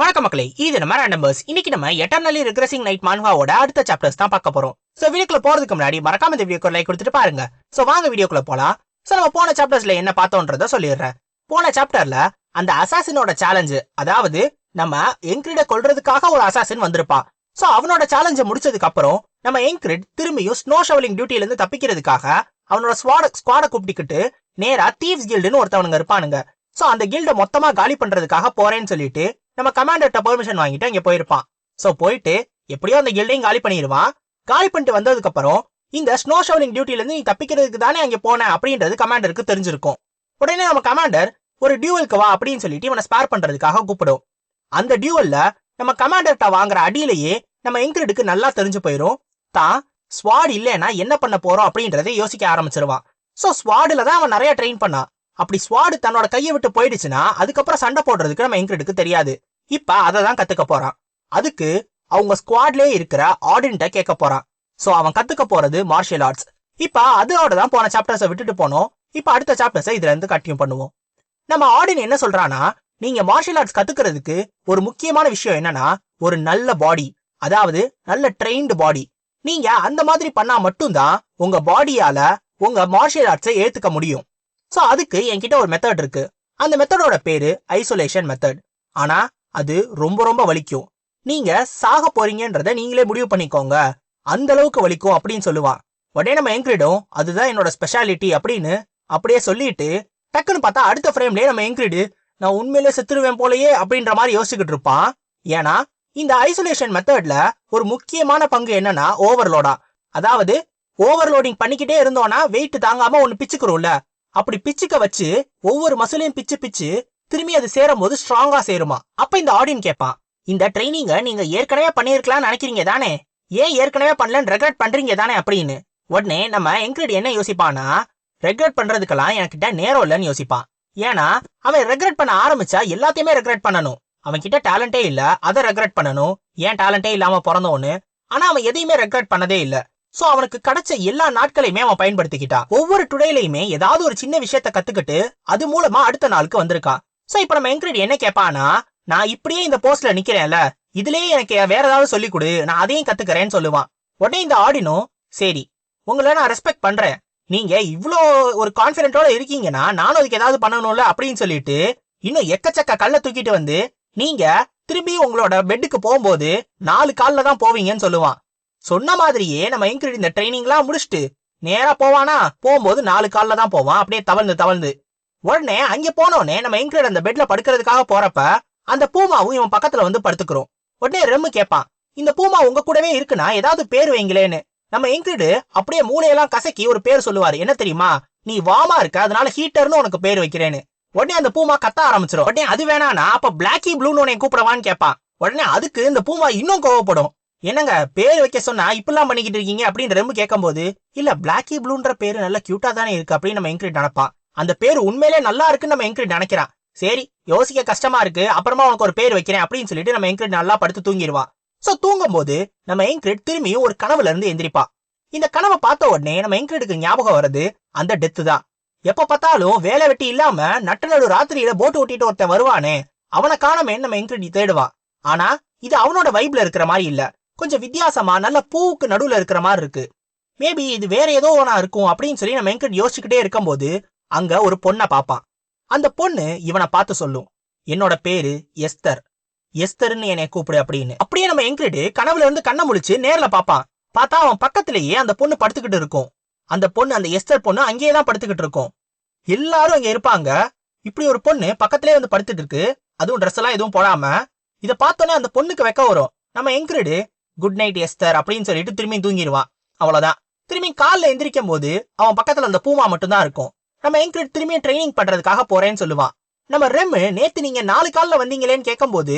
வணக்கம் மக்களே இது நம்ம நம்பர்ஸ் இன்னைக்கு நம்ம எட்டர்னலி ரிக்ரெசிங் நைட் மான்வாவோட அடுத்த சாப்டர்ஸ் தான் பார்க்க போறோம். சோ வீடியோக்குள்ள போறதுக்கு முன்னாடி மறக்காம இந்த வீடியோக்கு லைக் கொடுத்துட்டு பாருங்க. சோ வாங்க வீடியோக்குள்ள போலாம். சோ நம்ம போன சாப்டர்ஸ்ல என்ன பார்த்தோன்றத சொல்லிடுறேன். போன சாப்டர்ல அந்த அசாசினோட சேலஞ்சு அதாவது நம்ம என்கிரிட கொல்றதுக்காக ஒரு அசாசின் வந்திருப்பான். சோ அவனோட சேலஞ்சை முடிச்சதுக்கு அப்புறம் நம்ம என்கிரிட் திரும்பியும் ஸ்னோ ஷவலிங் டியூட்டில இருந்து தப்பிக்கிறதுக்காக அவனோட ஸ்குவாட ஸ்குவாட கூப்பிட்டுக்கிட்டு நேரா தீவ்ஸ் கில்டுன்னு ஒருத்தவனுங்க இருப்பானுங்க. சோ அந்த கில்ட மொத்தமா காலி பண்றதுக்காக போறேன்னு சொல்லிட்டு நம்ம கமாண்டர்ட்ட பெர்மிஷன் வாங்கிட்டு அங்க போயிருப்பான். சோ போயிட்டு எப்படியோ அந்த கில்டையும் காலி பண்ணிடுவான். காலி பண்ணிட்டு வந்ததுக்கு அப்புறம் இந்த ஸ்னோ ஷவலிங் டியூட்டில இருந்து நீ தப்பிக்கிறதுக்கு தானே அங்க போன அப்படின்றது கமாண்டருக்கு தெரிஞ்சிருக்கும். உடனே நம்ம கமாண்டர் ஒரு டியூவலுக்கு வா அப்படின்னு சொல்லிட்டு இவனை ஸ்பேர் பண்றதுக்காக கூப்பிடும். அந்த டியூவல்ல நம்ம கமாண்டர்ட்ட வாங்குற அடியிலேயே நம்ம எங்கிரிடுக்கு நல்லா தெரிஞ்சு போயிரும். தான் ஸ்வாட் இல்லைன்னா என்ன பண்ண போறோம்? அப்படின்றத யோசிக்க ஆரம்பிச்சிருவான். சோ ஸ்வாடுல தான் அவன் நிறைய ட்ரெயின் பண்ணான். அப்படி ஸ்வாடு தன்னோட கையை விட்டு போயிடுச்சுன்னா அதுக்கப்புறம் சண்டை போடுறதுக்கு நம்ம எங்கிரிடுக்கு தெரியாது. இப்ப அதை தான் கத்துக்க போறான். அதுக்கு அவங்க ஸ்குவாட்லயே இருக்கிற ஆடின்ட்ட கேட்க போறான். சோ அவன் கத்துக்க போறது மார்ஷியல் ஆர்ட்ஸ் இப்ப அதோட தான் போன சாப்டர்ஸை விட்டுட்டு போனோம். இப்ப அடுத்த சாப்டர்ஸை இதுல இருந்து கண்டினியூ பண்ணுவோம். நம்ம ஆடின் என்ன சொல்றானா நீங்க மார்ஷியல் ஆர்ட்ஸ் கத்துக்கிறதுக்கு ஒரு முக்கியமான விஷயம் என்னன்னா ஒரு நல்ல பாடி அதாவது நல்ல ட்ரெயின்டு பாடி நீங்க அந்த மாதிரி பண்ணா மட்டும்தான் உங்க பாடியால உங்க மார்ஷியல் ஆர்ட்ஸை ஏத்துக்க முடியும். சோ அதுக்கு என்கிட்ட ஒரு மெத்தட் இருக்கு. அந்த மெத்தடோட பேரு ஐசோலேஷன் மெத்தட் ஆனா அது ரொம்ப ரொம்ப வலிக்கும். நீங்க சாக போறீங்கன்றத நீங்களே முடிவு பண்ணிக்கோங்க. அந்த அளவுக்கு வலிக்கும் அப்படின்னு சொல்லுவான். உடனே நம்ம எங்கிரிடும் அதுதான் என்னோட ஸ்பெஷாலிட்டி அப்படின்னு அப்படியே சொல்லிட்டு டக்குன்னு பார்த்தா அடுத்த ஃப்ரேம்லயே நம்ம எங்கிரிடு நான் உண்மையிலே செத்துருவேன் போலயே அப்படின்ற மாதிரி யோசிச்சுக்கிட்டு இருப்பான். ஏன்னா இந்த ஐசோலேஷன் மெத்தட்ல ஒரு முக்கியமான பங்கு என்னன்னா ஓவர்லோடா அதாவது ஓவர்லோடிங் பண்ணிக்கிட்டே இருந்தோம்னா வெயிட் தாங்காம ஒன்னு பிச்சுக்கிறோம்ல அப்படி பிச்சுக்க வச்சு ஒவ்வொரு மசிலையும் பிச்சு பிச்சு திரும்பி அது சேரும் போது ஸ்ட்ராங்கா சேருமா? அப்ப இந்த ஆடியன் கேட்பான் இந்த ட்ரைனிங்க நீங்க ஏற்கனவே பண்ணிருக்கலாம்னு நினைக்கிறீங்க தானே? ஏன் ஏற்கனவே பண்ணலன்னு ரெக்ரெட் பண்றீங்க தானே? அப்படின்னு. உடனே நம்ம என்கிரிட் என்ன யோசிப்பானா ரெக்ரெட் பண்றதுக்கெல்லாம் என்கிட்ட நேரம் இல்லைன்னு யோசிப்பான். ஏன்னா அவன் ரெக்ரெட் பண்ண ஆரம்பிச்சா எல்லாத்தையுமே ரெக்ரெட் பண்ணணும். அவன் கிட்ட டேலண்டே இல்ல அதை ரெக்ரெட் பண்ணணும். ஏன் டேலண்டே இல்லாம பிறந்தவனு? ஆனா அவன் எதையுமே ரெக்ரெட் பண்ணதே இல்ல. சோ அவனுக்கு கிடைச்ச எல்லா நாட்களையுமே அவன் பயன்படுத்திக்கிட்டான். ஒவ்வொரு டுடேலையுமே ஏதாவது ஒரு சின்ன விஷயத்த கத்துக்கிட்டு அது மூலமா அடுத்த நாளுக்கு வந்திருக்கான். சோ இப்ப நம்ம என்கிரிட் என்ன கேட்பானா நான் இப்படியே இந்த போஸ்ட்ல நிக்கிறேன்ல இதுலயே எனக்கு வேற ஏதாவது சொல்லி கொடு நான் அதையும் கத்துக்கிறேன்னு சொல்லுவான். உடனே இந்த ஆடினும் சரி உங்களை நான் ரெஸ்பெக்ட் பண்றேன். நீங்க இவ்ளோ ஒரு கான்பிடென்ட்டோட இருக்கீங்கன்னா நானும் அதுக்கு ஏதாவது பண்ணணும்ல அப்படின்னு சொல்லிட்டு இன்னும் எக்கச்சக்க கல்ல தூக்கிட்டு வந்து நீங்க திரும்பி உங்களோட பெட்டுக்கு போகும்போது நாலு கால்ல தான் போவீங்கன்னு சொல்லுவான். சொன்ன மாதிரியே நம்ம இன்க்ரீட் இந்த ட்ரைனிங்லாம் முடிச்சுட்டு நேரா போவானா? போகும்போது நாலு கால்ல தான் போவான். அப்படியே தவழ்ந்து தவழ்ந்து. உடனே அங்க போனோடனே நம்ம இன்க்ரீட் அந்த பெட்ல படுக்கிறதுக்காக போறப்ப அந்த பூமாவும் இவன் பக்கத்துல வந்து படுத்துக்கிறோம். உடனே ரெம்மு கேட்பான் இந்த பூமா உங்க கூடவே இருக்குன்னா ஏதாவது பேர் வைங்களேன்னு. நம்ம இன்க்ரிடு அப்படியே மூளையெல்லாம் கசக்கி ஒரு பேர் சொல்லுவாரு. என்ன தெரியுமா? நீ வாமா இருக்க அதனால ஹீட்டர்னு உனக்கு பேர் வைக்கிறேன்னு. உடனே அந்த பூமா கத்த ஆரம்பிச்சிடும் உடனே அது வேணானா அப்ப பிளாக்கி ப்ளூன்னு உன்னை கூப்பிடவான்னு கேட்பான் உடனே அதுக்கு இந்த பூமா இன்னும் கோவப்படும். என்னங்க பேர் வைக்க சொன்னா இப்படிலாம் பண்ணிக்கிட்டு இருக்கீங்க? அப்படின்னு ரெம்பு கேட்கும்போது இல்ல பிளாக்கி ப்ளூன்ற பேரு நல்ல கியூட்டா தானே இருக்கு அப்படின்னு நம்ம இன்க்ரீட் நினைப்பான் அந்த பேர் உண்மையிலே நல்லா இருக்குன்னு நம்ம என்கிரிட் நினைக்கிறான். சரி யோசிக்க கஷ்டமா இருக்கு அப்புறமா உனக்கு ஒரு பேர் வைக்கிறேன் அப்படின்னு சொல்லிட்டு நம்ம என்கிரிட் நல்லா படுத்து தூங்கிடுவான் சோ தூங்கும் போது நம்ம என்கிரிட் திரும்பியும் ஒரு கனவுல இருந்து எந்திரிப்பா. இந்த கனவை பார்த்த உடனே நம்ம என்கிரிடுக்கு ஞாபகம் வருது அந்த டெத்து தான். எப்ப பார்த்தாலும் வேலை வெட்டி இல்லாம நட்டு நடு ராத்திரியில போட்டு ஓட்டிட்டு ஒருத்தன் வருவானே அவனை காணமே நம்ம என்கிரிட் தேடுவான் ஆனா இது அவனோட வைப்ல இருக்கிற மாதிரி இல்ல. கொஞ்சம் வித்தியாசமா நல்ல பூவுக்கு நடுவுல இருக்கிற மாதிரி இருக்கு. மேபி இது வேற ஏதோ ஒன்னா இருக்கும் அப்படின்னு சொல்லி நம்ம என்கிரிட் யோசிச்சுக்கிட்டே இருக்கும்போது அங்க ஒரு பொண்ணை பாப்பான். அந்த பொண்ணு இவனை பார்த்து சொல்லும் என்னோட பேரு எஸ்தர். எஸ்தர்னு என்னை கூப்பிடு அப்படின்னு. அப்படியே நம்ம என்கிரிட் கனவுல இருந்து கண்ணை முழிச்சு நேர்ல பாப்பான். பார்த்தா அவன் பக்கத்திலேயே அந்த பொண்ணு படுத்துக்கிட்டு இருக்கும். அந்த பொண்ணு அந்த எஸ்தர் பொண்ணு அங்கேயே தான் படுத்துக்கிட்டு இருக்கும். எல்லாரும் அங்க இருப்பாங்க. இப்படி ஒரு பொண்ணு பக்கத்திலே வந்து படுத்துட்டு இருக்கு. அதுவும் ட்ரெஸ் எல்லாம் எதுவும் போடாம. இத பார்த்தோன்னே அந்த பொண்ணுக்கு வெக்க வரும். நம்ம எங்கிரிடு குட் நைட் எஸ்தர் அப்படின்னு சொல்லிட்டு திரும்பி தூங்கிடுவான் அவ்வளவுதான். திரும்பி காலில் எந்திரிக்கும் போது அவன் பக்கத்துல அந்த பூமா மட்டும்தான் இருக்கும். நம்ம என்கிட்ட திரும்பி ட்ரைனிங் பண்றதுக்காக போறேன்னு சொல்லுவான். நம்ம ரெம்மு நேத்து நீங்க நாலு காலில் வந்தீங்களேன்னு கேட்கும்போது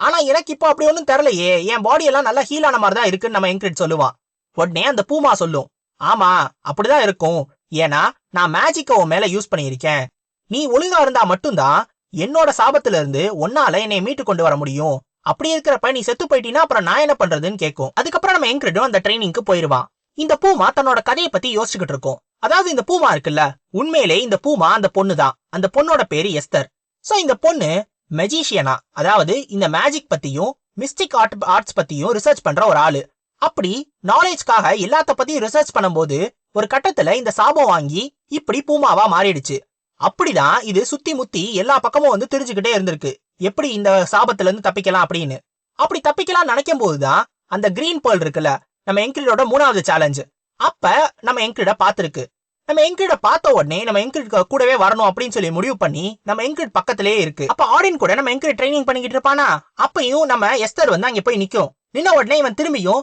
ஆனா எனக்கு இப்போ அப்படி ஒன்றும் தெரியலையே என் பாடி எல்லாம் நல்லா ஹீல் ஆன மாதிரி தான் இருக்குன்னு நம்ம என்கிட்ட சொல்லுவான். உடனே அந்த பூமா சொல்லும் ஆமா அப்படிதான் இருக்கும். ஏன்னா நான் மேஜிக்கை உன் மேல யூஸ் பண்ணியிருக்கேன். நீ ஒழுங்கா இருந்தா மட்டும்தான் என்னோட சாபத்துல இருந்து ஒன்னால என்னை மீட்டு கொண்டு வர முடியும். அப்படி இருக்கிறப்ப நீ செத்து போயிட்டீன்னா அப்புறம் நான் என்ன பண்றதுன்னு கேட்கும். அதுக்கப்புறம் நம்ம என்கிரிடும் அந்த ட்ரைனிங்க்கு போயிருவான். இந்த பூமா தன்னோட கதையை பத்தி யோசிச்சுக்கிட்டு இருக்கும். அதாவது இந்த பூமா இருக்குல்ல உண்மையிலே இந்த பூமா அந்த பொண்ணு தான் அந்த பொண்ணோட பேரு எஸ்தர். சோ இந்த பொண்ணு மெஜிஷியனா அதாவது இந்த மேஜிக் பத்தியும் மிஸ்டிக் ஆர்ட் ஆர்ட்ஸ் பத்தியும் ரிசர்ச் பண்ற ஒரு ஆளு. அப்படி நாலேஜ்க்காக எல்லாத்த பத்தியும் ரிசர்ச் பண்ணும்போது ஒரு கட்டத்துல இந்த சாபம் வாங்கி இப்படி பூமாவா மாறிடுச்சு. அப்படிதான் இது சுத்தி முத்தி எல்லா பக்கமும் வந்து தெரிஞ்சுக்கிட்டே இருந்திருக்கு. எப்படி இந்த சாபத்துல இருந்து தப்பிக்கலாம் அப்படின்னு. அப்படி தப்பிக்கலாம் நினைக்கும் போதுதான் அந்த கிரீன் பேர்ல் இருக்குல்ல நம்ம எங்கிரிடோட மூணாவது சேலஞ்சு அப்ப நம்ம எங்கிரிட பாத்துருக்கு. நம்ம எங்கிரிட பார்த்த உடனே நம்ம எங்கிரிட் கூடவே வரணும் அப்படின்னு சொல்லி முடிவு பண்ணி நம்ம எங்கிரிட் பக்கத்திலேயே இருக்கு. அப்ப ஆடின் கூட நம்ம எங்கிரிட் ட்ரைனிங் பண்ணிக்கிட்டு இருப்பானா? அப்பயும் நம்ம எஸ்தர் வந்து அங்க போய் நிக்கும். நின்ன உடனே இவன் திரும்பியும்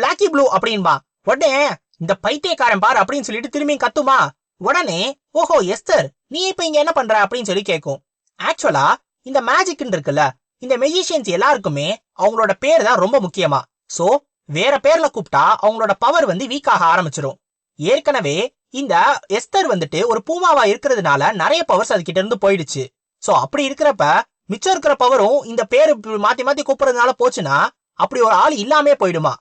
பிளாக்கி ப்ளூ அப்படின்பா. உடனே இந்த பைத்தியக்காரன் பாரு அப்படின்னு சொல்லிட்டு திரும்பி கத்துமா? உடனே ஓஹோ எஸ்தர் நீ இப்ப இங்க என்ன பண்ற? அப்படின்னு சொல்லி கேட்கும் ஆக்சுவலா இந்த மேஜிக்னு இருக்குல்ல இந்த மெஜிஷியன்ஸ் எல்லாருக்குமே அவங்களோட பேர் தான் ரொம்ப முக்கியமா. சோ வேற பேர்ல கூப்பிட்டா அவங்களோட பவர் வந்து வீக் ஆக ஆரம்பிச்சிடும் ஏற்கனவே இந்த எஸ்தர் வந்துட்டு ஒரு பூமாவா இருக்கிறதுனால நிறைய பவர்ஸ் அதுகிட்ட இருந்து போயிடுச்சு. சோ அப்படி இருக்கிறப்ப மிச்சம் இருக்கிற பவரும் இந்த பேரு மாத்தி மாத்தி கூப்பிடுறதுனால போச்சுன்னா அப்படி ஒரு ஆள் இல்லாமே போயிடுமா?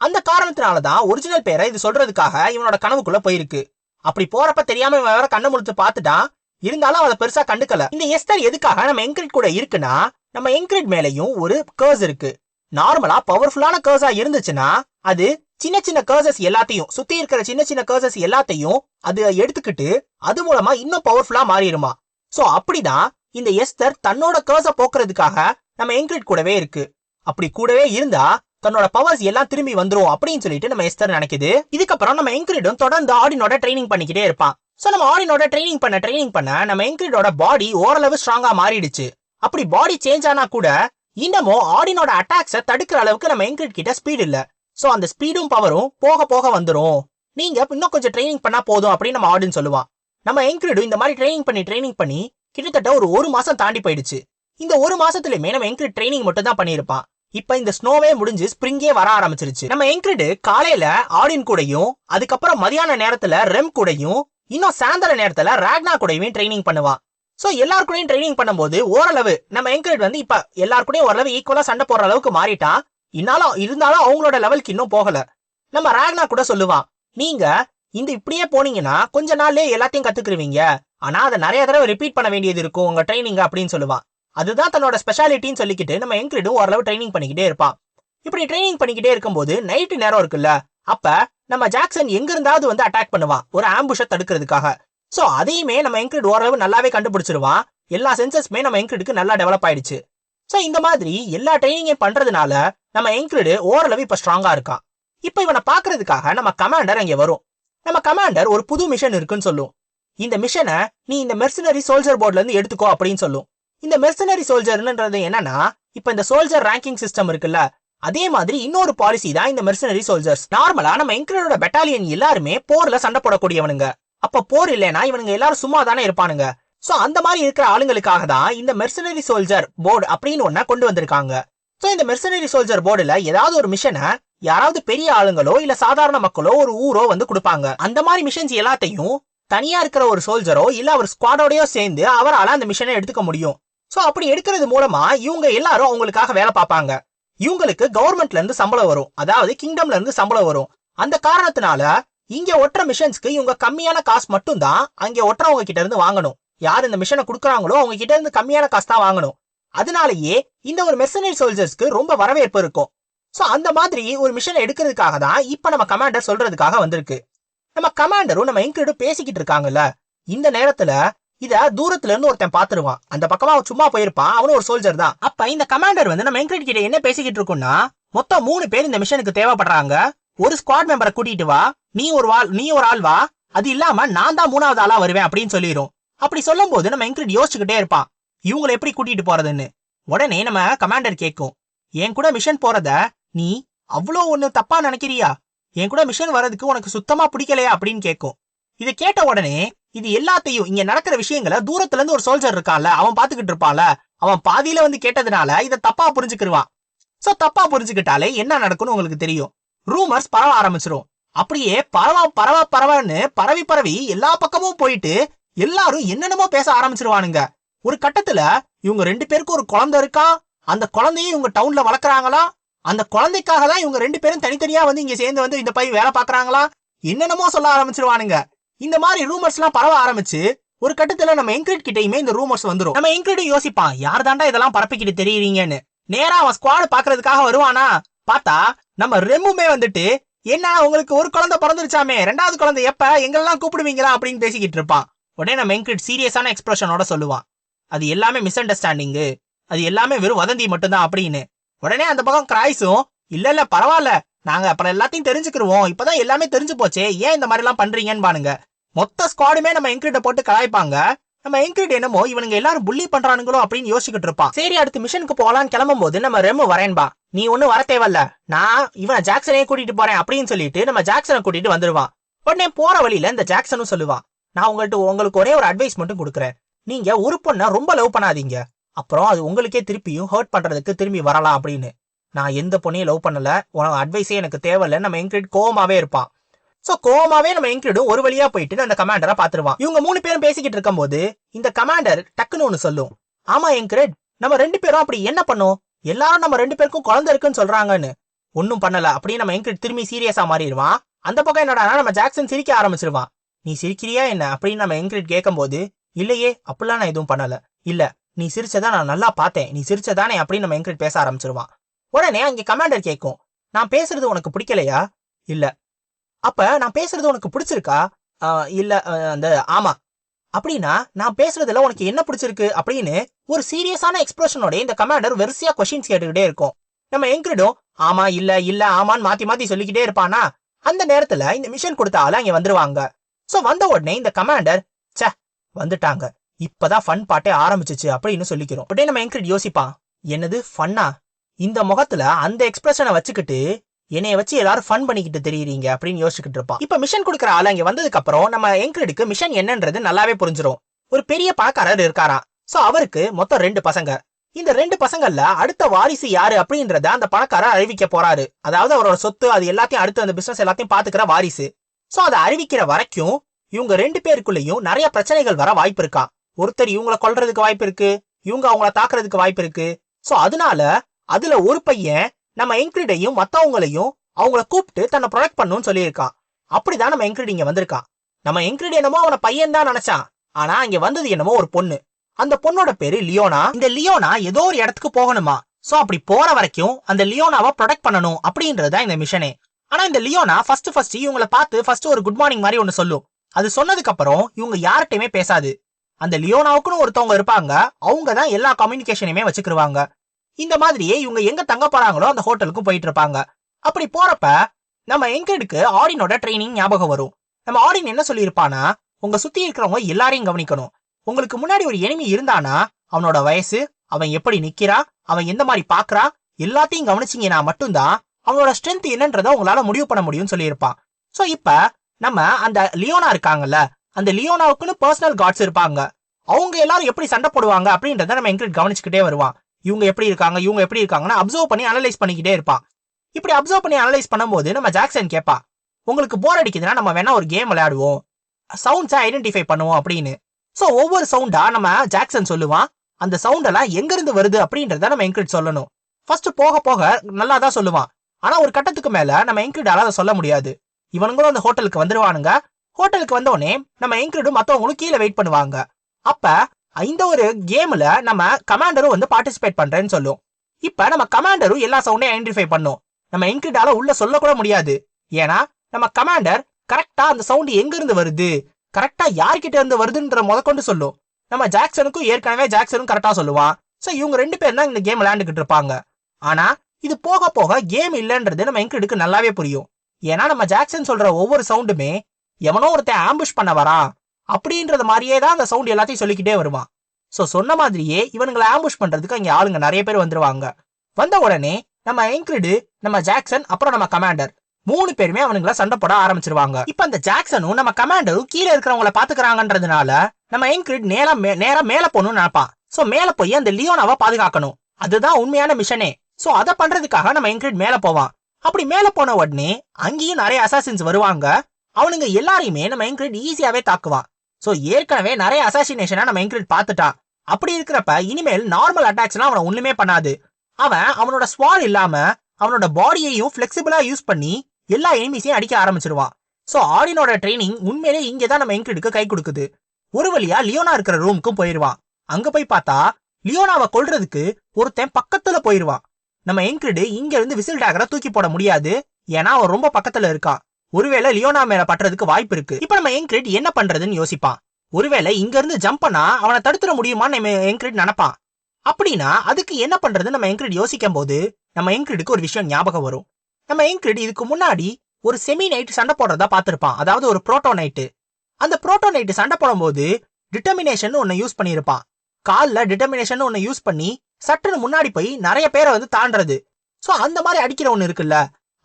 அந்த காரணத்தினாலதான் ஒரிஜினல் பேரை இது சொல்றதுக்காக இவனோட கனவுக்குள்ள போயிருக்கு. அப்படி போறப்ப தெரியாம இவன் வேற கண்ணை முழுத்து பார்த்துட்டான். இருந்தாலும் அதை பெருசா கண்டுக்கல. இந்த எஸ்தர் எதுக்காக நம்ம என்கிரிட் கூட இருக்குன்னா நம்ம என்கிரிட் மேலையும் ஒரு கேர்ஸ் இருக்கு. நார்மலா பவர்ஃபுல்லான கர்ஸா இருந்துச்சுன்னா அது சின்ன சின்ன கர்சஸ் எல்லாத்தையும் சுத்தி இருக்கிற சின்ன சின்ன கர்சஸ் எல்லாத்தையும் அது எடுத்துக்கிட்டு அது மூலமா இன்னும் பவர்ஃபுல்லா மாறிடுமா? சோ அப்படிதான் இந்த எஸ்தர் தன்னோட கர்ஸ போக்குறதுக்காக நம்ம என்கிரிட் கூடவே இருக்கு. அப்படி கூடவே இருந்தா தன்னோட பவர்ஸ் எல்லாம் திரும்பி வந்துரும் அப்படின்னு சொல்லிட்டு நம்ம எஸ்தர் நினைக்குது. இதுக்கப்புறம் நம்ம என்கிரிடும் தொடர்ந்து ஆடினோட ட்ரைனிங் பண்ணிக்கிட்டே இருப்பான். சோ நம்ம ஆடினோட ட்ரைனிங் பண்ண ட்ரைனிங் பண்ண நம்ம என்கிரிடோட பாடி ஓரளவு ஸ்ட்ராங்கா மாறிடுச்சு. அப்படி பாடி சேஞ்ச் ஆனா கூட இன்னமும் ஆடினோட அட்டாக்ஸை தடுக்கிற அளவுக்கு நம்ம என்கிரிட் கிட்ட ஸ்பீட் இல்ல. சோ அந்த ஸ்பீடும் பவரும் போக போக வந்துடும் நீங்க இன்னும் கொஞ்சம் ட்ரைனிங் பண்ணா போதும் அப்படின்னு நம்ம ஆடின்னு சொல்லுவான். நம்ம என்கிரிடும் இந்த மாதிரி ட்ரைனிங் பண்ணி ட்ரைனிங் பண்ணி கிட்டத்தட்ட ஒரு ஒரு மாசம் தாண்டி போயிடுச்சு. இந்த ஒரு மாசத்துலயுமே நம்ம என்கிரிட் ட்ரைனிங் மட்டும் தான் பண்ணியிருப்பான். இப்ப இந்த ஸ்னோவே முடிஞ்சு ஸ்ப்ரிங்கே வர ஆரம்பிச்சிருச்சு. நம்ம என்கிரிடு காலையில ஆடின் கூடயும் அதுக்கப்புறம் மதியான நேரத்துல ரெம் கூடயும் இன்னும் சாயந்தர நேரத்துல ராக்னா கூடயும் ட்ரைனிங் பண்ணுவான். ஸோ எல்லார் ட்ரைனிங் பண்ணும்போது ஓரளவு நம்ம என்கரேஜ் வந்து இப்போ எல்லார் ஓரளவு ஈக்குவலாக சண்டை போடுற அளவுக்கு மாறிட்டான் இன்னாலும் இருந்தாலும் அவங்களோட லெவலுக்கு இன்னும் போகல. நம்ம ராக்னா கூட சொல்லுவான் நீங்க இந்த இப்படியே போனீங்கன்னா கொஞ்ச நாள்லயே எல்லாத்தையும் கத்துக்குருவீங்க. ஆனா அதை நிறைய தடவை ரிப்பீட் பண்ண வேண்டியது இருக்கும் உங்க ட்ரைனிங் அப்படின்னு சொல்லுவான். அதுதான் தன்னோட ஸ்பெஷாலிட்டின்னு சொல்லிக்கிட்டு நம்ம என்கிரிடும் ஓரளவு ட்ரைனிங் பண்ணிக்கிட்டே இருப்பான். இப்படி ட்ரைனிங் பண்ணிக்கிட்டே இருக்கும்போது நைட்டு நேரம் இருக்குல்ல அப்ப நம்ம ஜாக்சன் எங்க இருந்தாவது வந்து அட்டாக் பண்ணுவான் ஒரு ஆம்புஷை தடுக்கிறதுக்காக. ஸோ அதையுமே நம்ம என்கிரிட் ஓரளவு நல்லாவே கண்டுபிடிச்சிருவான். எல்லா சென்சஸ்மே நம்ம என்கிரிடுக்கு நல்லா டெவலப் ஆயிடுச்சு. ஸோ இந்த மாதிரி எல்லா ட்ரைனிங்கையும் பண்றதுனால நம்ம என்கிரிடு ஓரளவு இப்ப ஸ்ட்ராங்கா இருக்கான். இப்ப இவனை பாக்குறதுக்காக நம்ம கமாண்டர் அங்க வரும். நம்ம கமாண்டர் ஒரு புது மிஷன் இருக்குன்னு சொல்லும். இந்த மிஷனை நீ இந்த மெர்சனரி சோல்ஜர் போர்ட்ல இருந்து எடுத்துக்கோ அப்படின்னு சொல்லும். இந்த மெர்சனரி சோல்ஜர்ன்றது என்னன்னா இப்ப இந்த சோல்ஜர் ரேங்கிங் சிஸ்டம் இருக்குல்ல அதே மாதிரி இன்னொரு பாலிசி தான் இந்த மெர்சனரி சோல்ஜர்ஸ் நார்மலா நம்ம என்கிரிடோட பெட்டாலியன் எல்லாருமே போர்ல சண்டை போடக்கூடியவனுங்க. அப்ப போர் இல்லைன்னா இவனுங்க எல்லாரும் சும்மா தானே இருப்பானுங்க. சோ அந்த மாதிரி இருக்கிற ஆளுங்களுக்காக தான் இந்த மெர்சனரி சோல்ஜர் போர்டு அப்படின்னு ஒன்ன கொண்டு வந்திருக்காங்க. சோ இந்த மெர்சனரி சோல்ஜர் போர்டுல ஏதாவது ஒரு மிஷனை யாராவது பெரிய ஆளுங்களோ இல்ல சாதாரண மக்களோ ஒரு ஊரோ வந்து கொடுப்பாங்க. அந்த மாதிரி மிஷன்ஸ் எல்லாத்தையும் தனியா இருக்கிற ஒரு சோல்ஜரோ இல்ல அவர் ஸ்குவாடோடயோ சேர்ந்து அவரால அந்த மிஷனை எடுத்துக்க முடியும். சோ அப்படி எடுக்கிறது மூலமா இவங்க எல்லாரும் அவங்களுக்காக வேலை பார்ப்பாங்க. இவங்களுக்கு கவர்மெண்ட்ல இருந்து சம்பளம் வரும். அதாவது கிங்டம்ல இருந்து சம்பளம் வரும். அந்த காரணத்தினால இங்க ஒட்டுற மிஷன்ஸ்க்கு இவங்க கம்மியான காசு மட்டும் தான் அங்க ஒட்டுறவங்க கிட்ட இருந்து வாங்கணும். யார் இந்த மிஷனை கொடுக்குறாங்களோ அவங்க கிட்ட இருந்து கம்மியான காசு தான் வாங்கணும். அதனாலயே இந்த ஒரு மெர்சனரி சோல்ஜர்ஸ்க்கு ரொம்ப வரவேற்பு இருக்கும். சோ அந்த மாதிரி ஒரு மிஷனை எடுக்கிறதுக்காக தான் இப்ப நம்ம கமாண்டர் சொல்றதுக்காக வந்திருக்கு. நம்ம கமாண்டரும் நம்ம எங்கிட்ட பேசிக்கிட்டு இருக்காங்கல்ல. இந்த நேரத்துல இத தூரத்துல இருந்து ஒருத்தன் பாத்துருவான். அந்த பக்கமா அவன் சும்மா போயிருப்பான். அவனும் ஒரு சோல்ஜர் தான். அப்ப இந்த கமாண்டர் வந்து நம்ம எங்கிட்ட கிட்ட என்ன பேசிக்கிட்டு இருக்கோம்னா மொத்தம் மூணு பேர் இந்த மிஷனுக்கு தேவைப்படுறாங்க. ஒரு ஸ்குவாட் மெம்பரை கூட்டிட்டு வா. நீ ஒரு ஆள் நீ ஒரு ஆள் வா. அது இல்லாம நான் தான் மூணாவது ஆளா வருவேன் அப்படின்னு சொல்லிரும். அப்படி சொல்லும் போது நம்ம என்கிரிட் யோசிச்சுக்கிட்டே இருப்பான். இவங்களை எப்படி கூட்டிட்டு போறதுன்னு. உடனே நம்ம கமாண்டர் கேட்கும். என் கூட மிஷன் போறத நீ அவ்வளோ ஒண்ணு தப்பா நினைக்கிறியா? என் கூட மிஷன் வர்றதுக்கு உனக்கு சுத்தமா பிடிக்கலையா? அப்படின்னு கேட்கும். இது கேட்ட உடனே இது எல்லாத்தையும் இங்க நடக்கிற விஷயங்களை தூரத்துல இருந்து ஒரு சோல்ஜர் இருக்கான்ல அவன் பாத்துக்கிட்டு இருப்பான்ல அவன் பாதியில வந்து கேட்டதுனால இத தப்பா புரிஞ்சுக்கிருவான். சோ தப்பா புரிஞ்சுக்கிட்டாலே என்ன நடக்கும்னு உங்களுக்கு தெரியும். ரூமர்ஸ் பரவ ஆரம்பிச்சிரும். அப்படியே பரவா பரவா பரவான்னு பரவி பரவி எல்லா பக்கமும் போயிட்டு எல்லாரும் என்னென்னமோ பேச ஆரம்பிச்சிருவானுங்க. ஒரு கட்டத்துல இவங்க ரெண்டு பேருக்கு ஒரு குழந்தை இருக்கா? அந்த குழந்தையும் இவங்க டவுன்ல வளர்க்குறாங்களா? அந்த குழந்தைக்காக தான் இவங்க ரெண்டு பேரும் தனித்தனியா வந்து இங்க சேர்ந்து வந்து இந்த பையன் வேலை பாக்குறாங்களா என்னென்னமோ சொல்ல ஆரம்பிச்சிருவானுங்க. இந்த மாதிரி ரூமர்ஸ் எல்லாம் பரவ ஆரம்பிச்சு ஒரு கட்டத்துல நம்ம என்கிரிட் கிட்டயுமே இந்த ரூமர்ஸ் வந்துரும். நம்ம என்கிரிடும் யோசிப்பான் யார் தாண்டா இதெல்லாம் பரப்பிக்கிட்டு தெரியுறீங்கன்னு? நேரா அவன் ஸ்குவாடு பாக்குறதுக்காக வருவானா? பார்த்தா நம்ம ரெம்முமே வந்துட்டு என்ன உங்களுக்கு ஒரு குழந்தை பிறந்துருச்சாமே? ரெண்டாவது குழந்தை எப்ப? எங்கெல்லாம் கூப்பிடுவீங்களா? அப்படின்னு பேசிக்கிட்டு இருப்பான். உடனே நம்ம என்கிரிட் சீரியஸான எக்ஸ்பிரஷனோட சொல்லுவான். அது எல்லாமே மிஸ் அண்டர்ஸ்டாண்டிங்கு அது எல்லாமே வெறும் வதந்தி மட்டும்தான் அப்படின்னு. உடனே அந்த பக்கம் கிராய்ஸும் இல்ல இல்ல பரவாயில்ல. நாங்க அப்புறம் எல்லாத்தையும் தெரிஞ்சுக்கிருவோம். இப்பதான் எல்லாமே தெரிஞ்சு போச்சே. ஏன் இந்த மாதிரி எல்லாம் பண்றீங்கன்னு பாருங்க. மொத்த ஸ்குவாடுமே நம்ம என்கிரிட்ட போட்டு கலாய்ப்பாங்க. நம்ம என்கிரிட் என்னமோ இவனுங்க எல்லாரும் புள்ளி பண்றானுங்களோ அப்படின்னு யோசிச்சுட்டு இருப்பான். சரி அடுத்து மிஷனுக்கு போலான்னு கிளம்பும் போது நம்ம ரெம்மு வரேன்பா. நீ ஒன்னும் வர தேவையில்ல. நான் இவன் ஜாக்சனையே கூட்டிட்டு போறேன் அப்படின்னு சொல்லிட்டு நம்ம ஜாக்சனை கூட்டிட்டு வந்துருவான். உடனே போற வழியில இந்த ஜாக்சனும் சொல்லுவான். நான் உங்கள்கிட்ட உங்களுக்கு ஒரே ஒரு அட்வைஸ் மட்டும் கொடுக்குறேன். நீங்க ஒரு பொண்ணை ரொம்ப லவ் பண்ணாதீங்க. அப்புறம் அது உங்களுக்கே திருப்பியும் ஹர்ட் பண்றதுக்கு திரும்பி வரலாம் அப்படின்னு. நான் எந்த பொண்ணையும் லவ் பண்ணல. உனக்கு அட்வைஸே எனக்கு தேவையில்லை நம்ம என்கிரிட் கோவமாவே இருப்பான். சோ கோவமாவே நம்ம என்கிரிடும் ஒரு வழியா போயிட்டு அந்த கமாண்டரை பாத்துருவான் இவங்க மூணு பேரும் பேசிக்கிட்டு இருக்கும்போது இந்த கமாண்டர் டக்குன்னு ஒண்ணு சொல்லும். ஆமா என்கிரிட் நம்ம ரெண்டு பேரும் அப்படி என்ன பண்ணோம்? எல்லாரும் நம்ம ரெண்டு பேருக்கும் குழந்தை இருக்குன்னு சொல்றாங்கன்னு. ஒன்னும் பண்ணல. அப்படின்னு நம்ம என்கிரிட் திரும்பி சீரியஸா மாறிடுவான். அந்த பக்கம் என்னடா நம்ம ஜாக்சன் சிரிக்க ஆரம்பிச்சிருவான். நீ சிரிக்கிறியா என்ன? அப்படின்னு நம்ம என்கிரிட் கேட்கும்போது இல்லையே அப்படிலாம் நான் எதுவும் பண்ணல. இல்ல நீ சிரிச்சதா நான் நல்லா பார்த்தேன். நீ சிரிச்சதானே? அப்படின்னு நம்ம என்கிரிட் பேச ஆரம்பிச்சிருவான். உடனே அங்க கமாண்டர் கேட்கும் நான் பேசுறது உனக்கு பிடிக்கலையா? இல்ல. அப்ப நான் பேசுறது உனக்கு பிடிச்சிருக்கா? ஆஹ் இல்ல அந்த ஆமா. அப்படின்னா நான் பேசுறதுல உனக்கு என்ன பிடிச்சிருக்கு அப்படின்னு ஒரு சீரியஸான எக்ஸ்பிரஷனோட இந்த கமாண்டர் வெரிசையா கொஸ்டின்ஸ் கேட்டுக்கிட்டே இருக்கும். நம்ம என்கிரிடும் ஆமா இல்ல இல்ல ஆமான்னு மாத்தி மாத்தி சொல்லிக்கிட்டே இருப்பானா? அந்த நேரத்துல இந்த மிஷன் கொடுத்த ஆளு அங்க வந்துருவாங்க. சோ வந்த உடனே இந்த கமாண்டர் ச்சே வந்துட்டாங்க. இப்பதான் ஃபன் பாட்டே ஆரம்பிச்சிச்சு அப்படின்னு சொல்லிக்கிறோம். உடனே நம்ம என்கிரிட் யோசிப்பான் என்னது ஃபன்னா இந்த முகத்துல அந்த எக்ஸ்பிரஷனை வச்சுக்கிட்டு என்னைய வச்சு எல்லாரும் ஃபன் பண்ணிக்கிட்டு தெரியுறீங்க அப்படின்னு யோசிச்சுட்டு இருப்பான். இப்ப மிஷன் கொடுக்குற ஆள் அங்க வந்ததுக்கு அப்புறம் நம்ம என்கிரிடுக்கு மிஷன் என்னன்றது நல்லாவே புரிஞ்சிடும் ஒரு பெரிய பணக்காரர் இருக்காராம். சோ அவருக்கு மொத்தம் ரெண்டு பசங்க. இந்த ரெண்டு பசங்கள்ல அடுத்த வாரிசு யாரு அப்படின்றத அந்த பணக்காரர் அறிவிக்க போறாரு. அதாவது அவரோட சொத்து அது எல்லாத்தையும் அடுத்து அந்த பிசினஸ் எல்லாத்தையும் பாத்துக்கிற வாரிசு. சோ அதை அறிவிக்கிற வரைக்கும் இவங்க ரெண்டு பேருக்குள்ளயும் நிறைய பிரச்சனைகள் வர வாய்ப்பு இருக்கா? ஒருத்தர் இவங்கள கொல்றதுக்கு வாய்ப்பு இருக்கு. இவங்க அவங்கள தாக்குறதுக்கு வாய்ப்பு இருக்கு. சோ அதனால அதுல ஒரு பையன் நம்ம என்கிரிடையும் மத்தவங்களையும் அவங்கள கூப்பிட்டு தன்னை ப்ரொடெக்ட் பண்ணணும்னு சொல்லியிருக்கான். அப்படிதான் நம்ம என்கிரிட் இங்க வந்திருக்கான். நம்ம என்கிரிட் என்னமோ அவன பையன் தான் நினைச்சான். ஆனா இங்க வந்தது என்னமோ ஒரு பொண்ணு. அந்த பொண்ணோட பேரு லியோனா. இந்த லியோனா ஏதோ ஒரு இடத்துக்கு போகணுமா? சோ அப்படி போற வரைக்கும் அந்த லியோனாவை ப்ரொடெக்ட் பண்ணணும் அப்படின்றதுதான் இந்த மிஷனே ஆனா இந்த லியோனா ஃபர்ஸ்ட் ஃபர்ஸ்ட் இவங்கள பார்த்து ஃபர்ஸ்ட் ஒரு குட் மார்னிங் மாதிரி ஒன்னு சொல்லும். அது சொன்னதுக்கு அப்புறம் இவங்க யார்கிட்டயுமே பேசாது. அந்த லியோனாவுக்குன்னு ஒருத்தவங்க இருப்பாங்க. அவங்க தான் எல்லா கம்யூனிகேஷனையுமே வச்சுக்கிருவாங்க. இந்த மாதிரியே இவங்க எங்க தங்க போறாங்களோ அந்த ஹோட்டலுக்கும் போயிட்டு இருப்பாங்க. அப்படி போறப்ப நம்ம எங்கடுக்கு ஆடினோட ட்ரைனிங் ஞாபகம் வரும். நம்ம ஆடின் என்ன சொல்லியிருப்பானா உங்க சுத்தி இருக்கிறவங்க எல்லாரையும் கவனிக்கணும். உங்களுக்கு முன்னாடி ஒரு எனிமி இருந்தானா அவனோட வயசு அவன் எப்படி நிக்கிறா அவன் எந்த மாதிரி பாக்குறா எல்லாத்தையும் கவனிச்சீங்கன்னா மட்டும்தான் அவனோட ஸ்ட்ரென்த் என்னன்றத உங்களால முடிவு பண்ண முடியும்னு சொல்லியிருப்பான். சோ இப்ப நம்ம அந்த லியோனா இருக்காங்கல்ல அந்த லியோனாவுக்குன்னு பர்சனல் காட்ஸ் இருப்பாங்க. அவங்க எல்லாரும் எப்படி சண்டை போடுவாங்க அப்படின்றத நம்ம எங்கிட்ட கவனிச்சுக்கிட்டே வருவான். இவங்க எப்படி இருக்காங்க இவங்க எப்படி இருக்காங்கன்னு அப்சர்வ் பண்ணி அனலைஸ் பண்ணிக்கிட்டே இருப்பான் இப்படி அப்சர்வ் பண்ணி அனலைஸ் பண்ணும்போது நம்ம ஜாக்சன் கேட்பா உங்களுக்கு போர் அடிக்குதுன்னா நம்ம வேணா ஒரு கேம் விளையாடுவோம். சவுண்ட்ஸை ஐடென்டிஃபை பண்ணுவோம் அப்படின்னு. சோ ஒவ்வொரு சவுண்டா நம்ம ஜாக்சன் சொல்லுவான். அந்த சவுண்ட் எல்லாம் எங்க இருந்து வருது அப்படின்றத நம்ம என்கிரிட் சொல்லணும். ஃபர்ஸ்ட் போக போக நல்லா தான் சொல்லுவான். ஆனா ஒரு கட்டத்துக்கு மேல நம்ம என்கிரிடால அதை சொல்ல முடியாது. இவனுங்களும் அந்த ஹோட்டலுக்கு வந்துருவானுங்க. ஹோட்டலுக்கு வந்தோடனே நம்ம என்கிரிடும் மத்தவங்களும் கீழே வெயிட் பண்ணுவாங்க. அப்ப இந்த ஒரு கேம்ல நம்ம கமாண்டரும் வந்து பார்ட்டிசிபேட் பண்றேன்னு சொல்லும். இப்ப நம்ம கமாண்டரும் எல்லா சவுண்டையும் ஐடென்டிஃபை பண்ணும். நம்ம என்கிரிடால உள்ள சொல்லக்கூட முடியாது. ஏன்னா நம்ம கமாண்டர் கரெக்டா அந்த சவுண்ட் எங்க இருந்து வருது கரெக்டா யார்கிட்ட இருந்து வருதுன்ற முதற்கொண்டு சொல்லும். நம்ம ஜாக்சனுக்கும் ஏற்கனவே ஜாக்சனும் கரெக்டா சொல்லுவான். ஸோ இவங்க ரெண்டு பேரும் தான் இந்த கேம் விளையாண்டுக்கிட்டு இருப்பாங்க. ஆனா இது போக போக கேம் இல்லைன்றது நம்ம என்கிரிடுக்கு நல்லாவே புரியும். ஏன்னா நம்ம ஜாக்சன் சொல்ற ஒவ்வொரு சவுண்டுமே எவனோ ஒருத்தன் ஆம்புஷ் பண்ண வரான். அப்படின்றது மாதிரியே தான் அந்த சவுண்ட் எல்லாத்தையும் சொல்லிக்கிட்டே வருவான். சோ சொன்ன மாதிரியே இவனுங்களை ஆம்புஷ் பண்றதுக்கு அங்கே ஆளுங்க நிறைய பேர் வந்துருவாங்க. வந்த உடனே நம்ம என்கிரிடு நம்ம ஜாக்சன் அப்புறம் நம்ம கமாண்டர் மூணு பேருமே அவனுங்கள சண்டை போட ஆரம்பிச்சிருவாங்க. இப்ப அந்த ஜாக்சனும் நம்ம கமாண்டரும் கீழே இருக்கிறவங்கள பாத்துக்கிறாங்கன்றதுனால நம்ம என்கிரிட் நேரா மே- நேரா மேல போகணும்னு நினைப்பான். சோ மேல போய் அந்த லியோனாவை பாதுகாக்கணும். அதுதான் உண்மையான மிஷனே சோ அதை பண்றதுக்காக நம்ம என்கிரிட் மேல போவான். அப்படி மேல போன உடனே அங்கேயும் நிறைய அசாசின்ஸ் வருவாங்க. அவனுங்க எல்லாரையுமே நம்ம என்கிரிட் ஈஸியாவே தாக்குவான். ஸோ ஏற்கனவே நிறைய அசாசினேஷனை நம்ம என்கிரிட் பார்த்துட்டான் அப்படி இருக்கிறப்ப இனிமேல் நார்மல் அட்டாக்ஸ்லாம் அவனை ஒண்ணுமே பண்ணாது. அவன் அவனோட ஸ்வால் இல்லாம அவனோட பாடியையும் ஃபிளெக்சிபிளா யூஸ் பண்ணி எல்லா எனிமிஸையும் அடிக்க ஆரம்பிச்சிருவான். ஸோ ஆடினோட ட்ரைனிங் உண்மையிலே இங்கே தான் நம்ம என்கிரிடுக்கு கை கொடுக்குது. ஒரு வழியா லியோனா இருக்கிற ரூமுக்கும் போயிடுவான் அங்க போய் பார்த்தா லியோனாவை கொல்றதுக்கு ஒருத்தன் பக்கத்துல போயிருவான். நம்ம என்கிரிடு இங்க இருந்து விசில் டேகரை தூக்கி போட முடியாது. ஏன்னா அவன் ரொம்ப பக்கத்துல இருக்கான் ஒருவேளை லியோனா மேல பட்டுறதுக்கு வாய்ப்பு இருக்கு. இப்ப நம்ம எங்கிரிட் என்ன பண்றதுன்னு யோசிப்பான். ஒருவேளை இங்க இருந்து ஜம்ப் பண்ணா அவனை தடுத்துட முடியுமான்னு நம்ம எங்கிரிட் நினைப்பான். அப்படின்னா அதுக்கு என்ன பண்றது நம்ம என்கிரிட் யோசிக்கும் போது நம்ம எங்கிரிடுக்கு ஒரு விஷயம் ஞாபகம் வரும். நம்ம எங்கிரிட் இதுக்கு முன்னாடி ஒரு செமி நைட் சண்டை போடுறதா பார்த்திருப்பான். அதாவது ஒரு புரோட்டோ நைட்டு அந்த புரோட்டோ நைட்டு சண்டை போடும்போது டிட்டர்மினேஷன் ஒன்னு யூஸ் பண்ணியிருப்பான். கால்ல டிட்டர்மினேஷன் ஒன்னு யூஸ் பண்ணி சட்டுன்னு முன்னாடி போய் நிறைய பேரை வந்து தாண்டது சோ அந்த மாதிரி அடிக்கிற ஒன்று இருக்குல்ல.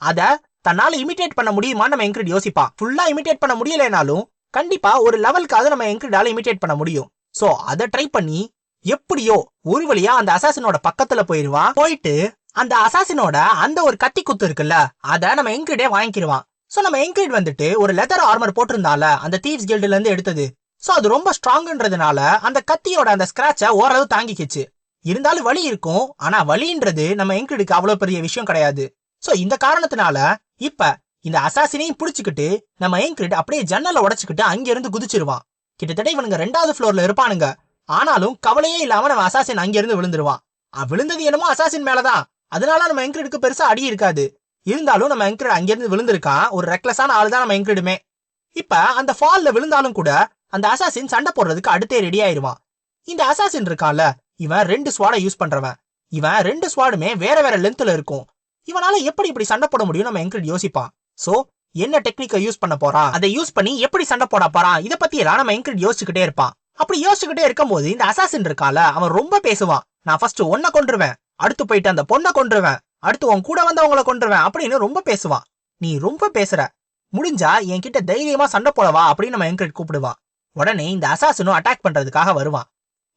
அத தன்னால இமிட்டேட் பண்ண முடியுமா நம்ம என்கிரிட் யோசிப்பான் ஃபுல்லா இமிட்டேட் பண்ண முடியலைனாலும் கண்டிப்பா ஒரு லெவலுக்காவது நம்ம என்கிரிடால இமிட்டேட் பண்ண முடியும். சோ அதை ட்ரை பண்ணி எப்படியோ ஒரு வழியா அந்த அசாசினோட பக்கத்துல போயிருவான் போயிட்டு அந்த அசாசினோட அந்த ஒரு கத்தி குத்து இருக்குல்ல அத நம்ம என்கிரிடே வாங்கிக்கிடுவான் சோ நம்ம என்கிரிட் வந்துட்டு ஒரு லெதர் ஆர்மர் போட்டிருந்தால அந்த தீவ்ஸ் கில்டுல இருந்து எடுத்தது. சோ அது ரொம்ப ஸ்ட்ராங்ன்றதுனால அந்த கத்தியோட அந்த ஸ்கிராட்ச ஓரளவு தாங்கிக்கிச்சு. இருந்தாலும் வலி இருக்கும். ஆனா வலின்றது நம்ம என்கிரிடுக்கு அவ்வளவு பெரிய விஷயம் கிடையாது. சோ இந்த காரணத்தினால இப்ப இந்த அசாசினையும் புடிச்சுக்கிட்டு நம்ம ஏங்கிரிட் அப்படியே ஜன்னலை உடச்சுக்கிட்டு அங்கிருந்து குதிச்சிருவான். கிட்டத்தட்ட இவனுங்க ரெண்டாவது ஃப்ளோர்ல இருப்பானுங்க. ஆனாலும் கவலையே இல்லாம நம்ம அசாசின் அங்கிருந்து விழுந்துருவான். அஹ் விழுந்தது என்னமோ அசாசின் மேலதான். அதனால நம்ம எங்கிரிடுக்கு பெருசா அடி இருக்காது. இருந்தாலும் நம்ம எங்கிரிட் அங்கிருந்து விழுந்திருக்கான் ஒரு ரெக்லஸான ஆள் தான் நம்ம எங்கிரிடுமே இப்ப அந்த ஃபால்ல விழுந்தாலும் கூட அந்த அசாசின் சண்டை போடுறதுக்கு அடுத்தே ரெடி ஆயிருவான். இந்த அசாசின் இருக்கான்ல இவன் ரெண்டு ஸ்வாடை யூஸ் பண்றவன். இவன் ரெண்டு ஸ்வாடுமே வேற வேற லென்த்ல இருக்கும். இவனால எப்படி இப்படி சண்டை போட முடியும் நம்ம எங்கிரிட் யோசிப்பான் சோ என்ன டெக்னிக்கை யூஸ் பண்ண போறான் அதை யூஸ் பண்ணி எப்படி சண்டை போட போறான் இத பத்தி எல்லாம் நம்ம எங்கிரிட் யோசிச்சுக்கிட்டே இருப்பான் அப்படி யோசிச்சுக்கிட்டே இருக்கும்போது இந்த அசாசின் இருக்கால அவன் ரொம்ப பேசுவான் நான் ஃபர்ஸ்ட் ஒன்ன கொன்றுவேன். அடுத்து போயிட்டு அந்த பொண்ணை கொண்டுருவேன் அடுத்து உன் கூட வந்தவங்களை கொண்டுருவேன் அப்படின்னு ரொம்ப பேசுவான் நீ ரொம்ப பேசுற. முடிஞ்சா என்கிட்ட தைரியமா சண்டை போடவா அப்படின்னு நம்ம எங்கிரிட் கூப்பிடுவான் உடனே இந்த அசாசினும் அட்டாக் பண்றதுக்காக வருவான்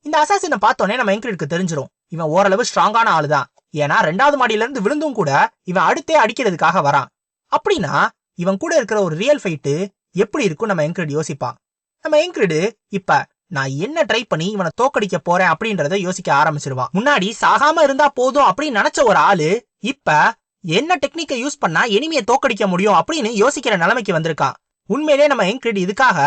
இந்த அசாசினை பார்த்தோன்னே நம்ம எங்கிரிட்க்கு தெரிஞ்சிரும். இவன் ஓரளவு ஸ்ட்ராங்கான ஆளுதான். ஏன்னா ரெண்டாவது மாடியில இருந்து விழுந்தும் கூட இவன் அடுத்தே அடிக்கிறதுக்காக வரான். அப்படின்னா இவன் கூட இருக்கிற ஒரு ரியல் ஃபைட்டு எப்படி இருக்கும் நம்ம எங்கிரிட் யோசிப்பான். நம்ம எங்கிரிடு இப்ப நான் என்ன ட்ரை பண்ணி இவனை தோக்கடிக்க போறேன் அப்படின்றத யோசிக்க ஆரம்பிச்சிருவான் முன்னாடி சாகாம இருந்தா போதும் அப்படின்னு நினைச்ச ஒரு ஆளு இப்ப என்ன டெக்னிக்கை யூஸ் பண்ணா எனிமையை தோக்கடிக்க முடியும் அப்படின்னு யோசிக்கிற நிலைமைக்கு வந்திருக்கான் உண்மையிலே நம்ம எங்கிரிட் இதுக்காக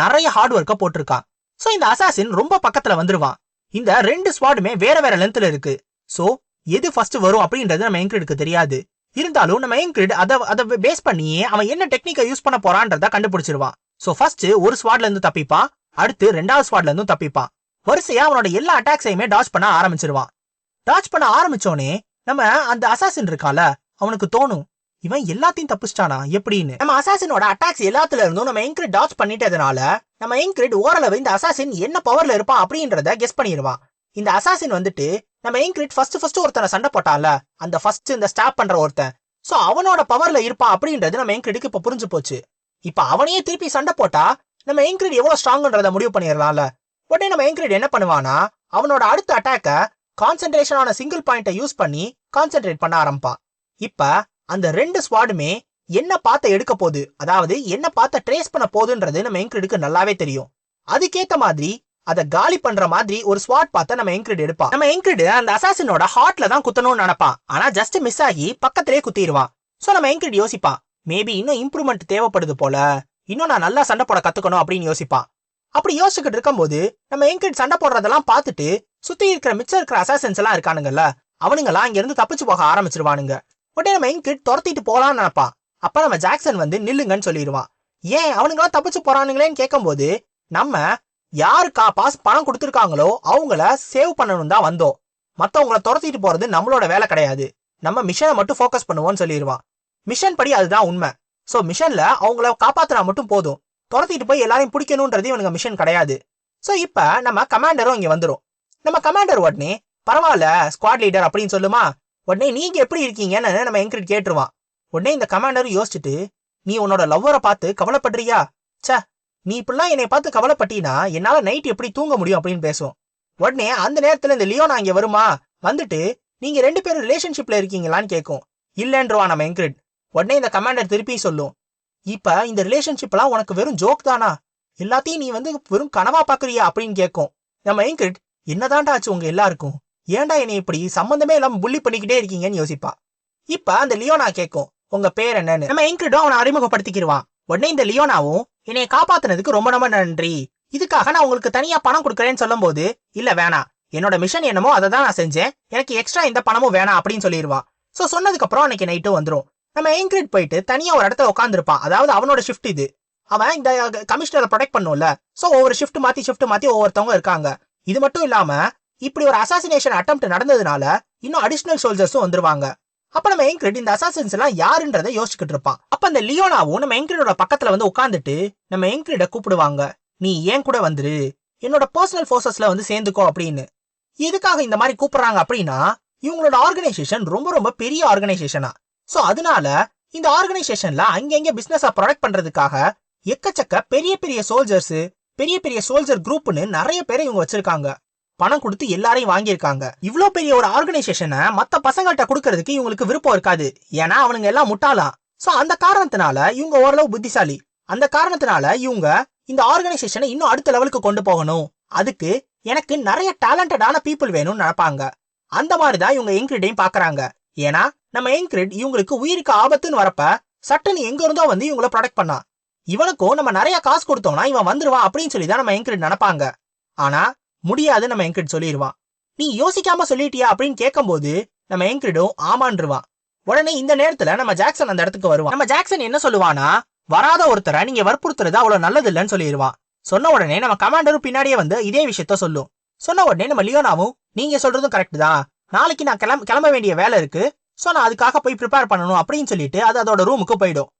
நிறைய ஹார்ட் ஒர்க்கை போட்டிருக்கான் சோ இந்த அசாசின் ரொம்ப பக்கத்துல வந்துருவான். இந்த ரெண்டு ஸ்வாடுமே வேற வேற லென்த்ல இருக்கு. சோ எது ஃபர்ஸ்ட் வரும் அப்படின்றது நம்ம எங்கிரிடுக்கு தெரியாது. இருந்தாலும் நம்ம எங்கிரிட் அதை அதை பேஸ் பண்ணியே அவன் என்ன டெக்னிக்கை யூஸ் பண்ண போறான்றத கண்டுபிடிச்சிருவான் சோ ஃபர்ஸ்ட் ஒரு ஸ்வாட்ல இருந்து தப்பிப்பான் அடுத்து ரெண்டாவது ஸ்வாட்ல இருந்தும் தப்பிப்பான் வரிசையா அவனோட எல்லா அட்டாக்ஸையுமே டாச் பண்ண ஆரம்பிச்சிருவான் டாச் பண்ண ஆரம்பிச்சோனே நம்ம அந்த அசாசின் இருக்கால அவனுக்கு தோணும் இவன் எல்லாத்தையும் தப்பிச்சிட்டானா? எப்படின்னு. நம்ம அசாசினோட அட்டாக்ஸ் எல்லாத்துல இருந்தும் நம்ம எங்கிரிட் டாச் பண்ணிட்டதுனால நம்ம எங்கிரிட் ஓரளவு இந்த அசாசின் என்ன பவர்ல இருப்பான் அப்படின்றத கெஸ் பண்ணிடுவான் இந்த அசாசின் வந்துட்டு நம்ம எங்கிரிட் ஃபர்ஸ்ட் ஃபர்ஸ்ட் ஒருத்தனை சண்டை போட்டான்ல அந்த ஃபர்ஸ்ட் இந்த ஸ்டாப் பண்ற ஒருத்தன். சோ அவனோட பவர்ல இருப்பான் அப்படின்றது நம்ம எங்கிரிடுக்கு இப்ப புரிஞ்சு போச்சு. இப்ப அவனையே திருப்பி சண்டை போட்டா நம்ம எங்கிரிட் எவ்வளவு ஸ்ட்ராங்ன்றத முடிவு பண்ணிடலாம்ல. உடனே நம்ம எங்கிரிட் என்ன பண்ணுவானா அவனோட அடுத்த அட்டாக்க கான்சென்ட்ரேஷனான சிங்கிள் பாயிண்ட்டை யூஸ் பண்ணி கான்சென்ட்ரேட் பண்ண ஆரம்பிப்பான் இப்ப அந்த ரெண்டு ஸ்வாடுமே என்ன பார்த்த எடுக்க போகுது அதாவது என்ன பார்த்த ட்ரேஸ் பண்ண போகுதுன்றது நம்ம எங்கிரிடுக்கு நல்லாவே தெரியும். அதுக்கேத்த மாதிரி அதை காலி பண்ற மாதிரி ஒரு ஸ்வாட் பார்த்தா நம்ம என்கிரிட் எடுப்பான். நம்ம என்கிரிட் அந்த அசாசினோட ஹார்ட்ல தான் குத்தணும்னு நினைப்பான். ஆனா ஜஸ்ட் மிஸ் ஆகி பக்கத்திலே குத்திடுவான் சோ நம்ம என்கிரிட் யோசிப்பான். மேபி இன்னும் இம்ப்ரூவ்மெண்ட் தேவைப்படுது போல. இன்னும் நான் நல்லா சண்டை போட கத்துக்கணும் அப்படின்னு யோசிப்பான். அப்படி யோசிச்சுக்கிட்டு இருக்கும்போது நம்ம என்கிரிட் சண்டை போடுறதெல்லாம் பார்த்துட்டு சுத்தி இருக்கிற மிச்சம் இருக்கிற அசாசன்ஸ் எல்லாம் இருக்கானுங்கல்ல அவனுங்களாம் அங்க இருந்து தப்பிச்சு போக ஆரம்பிச்சிருவானுங்க. உடனே நம்ம என்கிரிட் துரத்திட்டு போலான்னு நினைப்பான். அப்ப நம்ம ஜாக்சன் வந்து நில்லுங்கன்னு சொல்லிடுவான் ஏன் அவனுங்களாம் தப்பிச்சு போறானுங்களேன்னு கேட்கும்போது நம்ம யாருக்கா பாஸ் பணம் கொடுத்துருக்காங்களோ அவங்கள சேவ் பண்ணணும் தான் வந்தோம். மத்தவங்கள துரத்திட்டு போறது நம்மளோட வேலை கிடையாது. நம்ம மிஷனை மட்டும் ஃபோக்கஸ் பண்ணுவோம்னு சொல்லிடுவான் மிஷன் படி அதுதான் உண்மை. ஸோ மிஷன்ல அவங்கள காப்பாத்துனா மட்டும் போதும். துரத்திட்டு போய் எல்லாரையும் பிடிக்கணுன்றது இவனுங்க மிஷன் கிடையாது. ஸோ இப்போ நம்ம கமாண்டரும் இங்கே வந்துரும். நம்ம கமாண்டர் உடனே பரவாயில்ல ஸ்குவாட் லீடர் அப்படின்னு சொல்லுமா? உடனே நீங்க எப்படி இருக்கீங்கன்னு நம்ம என்கிட்ட கேட்டுருவான். உடனே இந்த கமாண்டர் யோசிச்சுட்டு நீ உன்னோட லவ்வரை பார்த்து கவலைப்படுறியா? ச்சே நீ இப்படிலாம் என்னை பார்த்து கவலைப்பட்டீனா? என்னால நைட் எப்படி தூங்க முடியும் அப்படின்னு பேசுவோம். உடனே அந்த நேரத்துல இந்த லியோனா இங்கே வருமா? வந்துட்டு நீங்க ரெண்டு பேரும் ரிலேஷன்ஷிப்ல இருக்கீங்களான்னு கேட்கும். இல்லைன்றவா நம்ம என்கிரிட். உடனே இந்த கமாண்டர் திருப்பி சொல்லும். இப்ப இந்த ரிலேஷன்ஷிப்லாம் உனக்கு வெறும் ஜோக் தானா? எல்லாத்தையும் நீ வந்து வெறும் கனவா பாக்குறியா? அப்படின்னு கேட்கும். நம்ம என்கிரிட் என்னதான்டா ஆச்சு உங்க எல்லாருக்கும்? ஏன்டா என்னை இப்படி சம்மந்தமே இல்லாமல் புள்ளி பண்ணிக்கிட்டே இருக்கீங்கன்னு யோசிப்பா? இப்ப அந்த லியோனா கேட்கும் உங்க பேர் என்னன்னு? நம்ம என்கிரிட்டும் அவனை அறிமுகப்படுத்திக்கிடுவான் உடனே இந்த லியோனாவும் என்னைய காப்பாத்தினதுக்கு ரொம்ப ரொம்ப நன்றி. இதுக்காக நான் உங்களுக்கு தனியா பணம் கொடுக்குறேன்னு சொல்லும்போது இல்ல வேணாம் என்னோட மிஷன் என்னமோ அதை தான் நான் செஞ்சேன். எனக்கு எக்ஸ்ட்ரா இந்த பணமும் வேணாம் அப்படின்னு சொல்லிடுவான் சோ சொன்னதுக்கு அப்புறம் அன்னைக்கு நைட்டு வந்துரும். நம்ம என்கிரிட் போயிட்டு தனியா ஒரு இடத்துல உட்காந்துருப்பான் அதாவது அவனோட ஷிஃப்ட் இது. அவன் இந்த கமிஷனரை ப்ரொடெக்ட் பண்ணும்ல. சோ ஒவ்வொரு ஷிஃப்ட் மாத்தி ஷிஃப்ட் மாத்தி ஒவ்வொருத்தவங்க இருக்காங்க. இது மட்டும் இல்லாம இப்படி ஒரு அசாசினேஷன் அட்டம் நடந்ததுனால இன்னும் அடிஷனல் சோல்ஜர்ஸும் வந்துருவாங்க. அப்ப நம்ம என்கிரிட் இந்த அசாசன்ஸ் எல்லாம் யாருன்றதை யோசிச்சுக்கிட்டு இருப்பான். அப்ப அந்த லியோனாவும் நம்ம என்கிரிடோட பக்கத்துல வந்து உட்காந்துட்டு நம்ம என்கிரிட கூப்பிடுவாங்க. நீ ஏன் கூட வந்துரு? என்னோட பர்சனல் ஃபோர்ஸஸ்ல வந்து சேர்ந்துக்கோ அப்படின்னு. எதுக்காக இந்த மாதிரி கூப்பிடுறாங்க அப்படின்னா இவங்களோட ஆர்கனைசேஷன் ரொம்ப ரொம்ப பெரிய ஆர்கனைசேஷனா சோ அதனால இந்த ஆர்கனைசேஷன்ல அங்கங்க பிசினஸ் ப்ரொடக்ட் பண்றதுக்காக எக்கச்சக்க பெரிய பெரிய சோல்ஜர்ஸ் பெரிய பெரிய சோல்ஜர் குரூப்னு நிறைய பேரை இவங்க வச்சிருக்காங்க. பணம் கொடுத்து எல்லாரையும் வாங்கியிருக்காங்க. இவ்ளோ பெரிய ஒரு ஆர்கனைசேஷனை மத்த பசங்கள்கிட்ட கொடுக்கறதுக்கு இவங்களுக்கு விருப்பம் இருக்காது. ஏன்னா அவனுங்க எல்லாம் முட்டாளாம் சோ அந்த காரணத்தினால இவங்க ஓரளவு புத்திசாலி. அந்த காரணத்தினால இவங்க இந்த ஆர்கனைசேஷனை இன்னும் அடுத்த லெவலுக்கு கொண்டு போகணும். அதுக்கு எனக்கு நிறைய டேலண்டடான பீப்புள் வேணும்னு நினைப்பாங்க. அந்த மாதிரி தான் இவங்க என்கிரிட்டையும் பாக்குறாங்க ஏன்னா நம்ம எங்கிரிட் இவங்களுக்கு உயிருக்கு ஆபத்துன்னு வரப்ப சட்டன்னு எங்க இருந்தோ வந்து இவங்கள ப்ரொடெக்ட் பண்ணா. இவனுக்கும் நம்ம நிறைய காசு கொடுத்தோம்னா இவன் வந்துருவான் அப்படின்னு சொல்லி தான் நம்ம என்கிரிட் நினைப்பாங்க. ஆனா முடியாது நம்ம என்கிரிட் சொல்லிடுவான் நீ யோசிக்காம சொல்லிட்டியா அப்படின்னு கேட்கும்போது நம்ம என்கிடும் ஆமான்றுவான் உடனே இந்த நேரத்துல நம்ம ஜாக்சன் அந்த இடத்துக்கு வருவான் நம்ம ஜாக்சன் என்ன சொல்லுவானா? வராத ஒருத்தரை நீங்க வற்புறுத்துறது அவ்வளவு நல்லது இல்லைன்னு சொல்லிடுவான் சொன்ன உடனே நம்ம கமாண்டரும் பின்னாடியே வந்து இதே விஷயத்த சொல்லும். சொன்ன உடனே நம்ம லியோனாவும் நீங்க சொல்றதும் கரெக்ட் தான். நாளைக்கு நான் கிளம்ப கிளம்ப வேண்டிய வேலை இருக்கு. சோ நான் அதுக்காக போய் ப்ரிப்பேர் பண்ணணும் அப்படின்னு சொல்லிட்டு அது அதோட ரூமுக்கு போயிடும்.